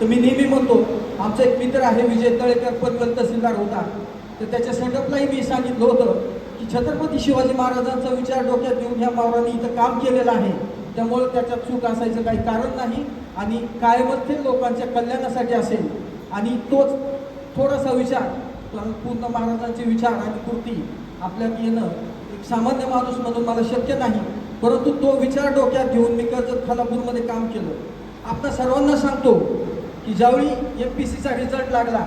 तर मी नेहमी म्हणतो आमचा एक मित्र आहे विजय तळेकर पदवल तहसीलदार होता. तर त्याच्या सेटअपलाही मी सांगितलं होतं की छत्रपती शिवाजी महाराजांचा विचार डोक्यात घेऊन ह्या मावरांनी इथं काम केलेलं आहे. त्यामुळे त्याच्यात चूक असायचं काही कारण नाही आणि कायमच ते लोकांच्या कल्याणासाठी असेल. आणि तोच थोडासा विचार पूर्ण महाराजांचे विचार आणि कृती आपल्यात येणं एक सामान्य माणूस म्हणून मला शक्य नाही. परंतु तो विचार डोक्यात घेऊन मी कर्जत खालापूरमध्ये काम केलं. आपल्या सर्वांना सांगतो की ज्यावेळी एम पी सीचा रिझल्ट लागला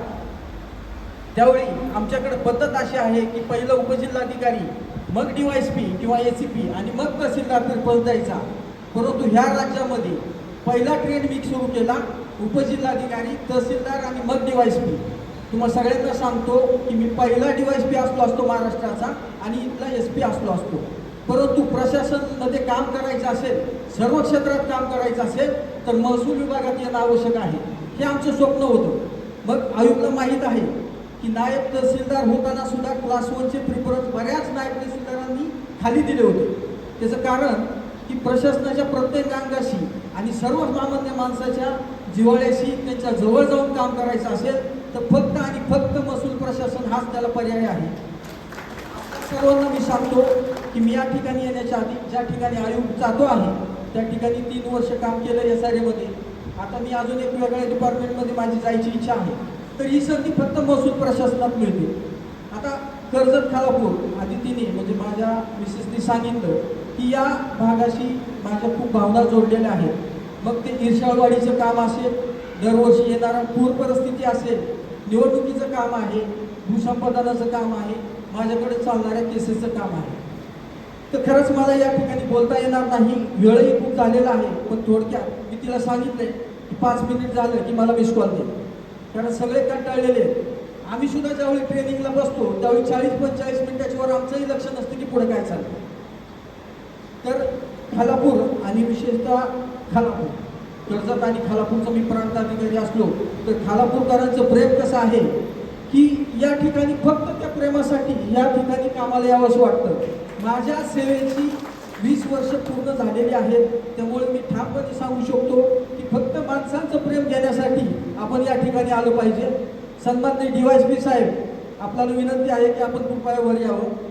त्यावेळी आमच्याकडे पद्धत अशी आहे की पहिलं उपजिल्हाधिकारी मग डी वाय एस पी किंवा ए सी पी आणि मग तहसीलदार पद द्यायचा. परंतु ह्या राज्यामध्ये पहिला ट्रेंड मी सुरू केला उपजिल्हाधिकारी तहसीलदार आणि मग डी वाय एस पी तुम्हाला सगळ्यांना सांगतो की मी पहिला डी वाय एस पी असलो असतो महाराष्ट्राचा आणि इथला एस पी असलो असतो. परंतु प्रशासनमध्ये काम करायचं असेल सर्व क्षेत्रात काम करायचं असेल तर महसूल विभागात येणं आवश्यक आहे. हे आमचं स्वप्न होतं. मग आयुक्तला माहीत आहे की नायब तहसीलदार होताना सुद्धा क्लास वनचे प्रिफरन्स बऱ्याच नायब तहसीलदारांनी खाली दिले होते. त्याचं कारण की प्रशासनाच्या प्रत्येक अंगाशी आणि सर्व सामान्य माणसाच्या जिव्हाळ्याशी त्यांच्या जवळ जाऊन काम करायचं असेल तर फक्त आणि फक्त महसूल प्रशासन हाच त्याला पर्याय आहे. सर्वांना मी सांगतो की मी या ठिकाणी येण्याच्या आधी ज्या ठिकाणी आयुक्त जातो आहे त्या ठिकाणी तीन वर्ष काम केलं एस आर एमध्ये आता मी अजून एक वेगळ्या डिपार्टमेंटमध्ये माझी जायची इच्छा आहे. तर ही संधी फक्त महसूल प्रशासनात मिळते. आता कर्जत खालापूर आदितीने म्हणजे माझ्या मिसेसने सांगितलं की या भागाशी माझ्या खूप भावना जोडलेल्या आहेत. मग ते ईर्षाळवाडीचं काम असेल दरवर्षी येणारा पूर परिस्थिती असेल निवडणुकीचं काम आहे भूसंपादनाचं काम आहे माझ्याकडे चालणाऱ्या केसेसचं काम आहे. तर खरंच मला या ठिकाणी बोलता येणार नाही. वेळही खूप झालेला आहे. पण थोडक्यात मी तिला सांगितलंय की पाच मिनिट झालं की मला मिस कॉल दे. कारण सगळे कंटाळलेले आहेत. आम्ही सुद्धा ज्यावेळी ट्रेनिंगला बसतो त्यावेळी चाळीस पंचेचाळीस मिनिटाच्यावर आमचंही लक्ष नसतं की पुढे काय चालतं तर खालापूर आणि विशेषतः खालापूर कर्जत आणि खालापूरचा मी प्रांताधिकारी असलो तर खालापूरकरांचं प्रेम कसं आहे? की या ठिकाणी फक्त त्या प्रेमासाठी या ठिकाणी कामाला यावंसं वाटतं. माझ्या सेवेची वीस वर्ष पूर्ण झालेली आहेत. त्यामुळे मी ठामपणे सांगू शकतो की फक्त माणसांचं प्रेम घेण्यासाठी आपण या ठिकाणी आलो पाहिजे. सन्माननीय डी वाय पी साहेब आपल्याला विनंती आहे की आपण कृपया वर यावं.